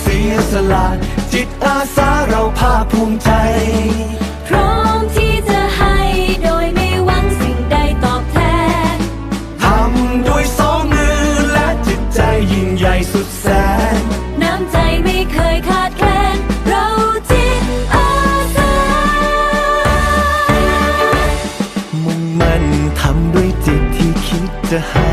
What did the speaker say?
เสียสละจิตอาสาเราภาคภูมิใจ พร้อมที่จะให้โดยไม่หวังสิ่งใดตอบแทนทำด้วยสองมือและจิตใจยิ่งใหญ่สุดแสน น้ำใจไม่เคยขาดแคลนเราจิตอาสา มุ่งมั่นทำด้วยจิตที่คิดจะให้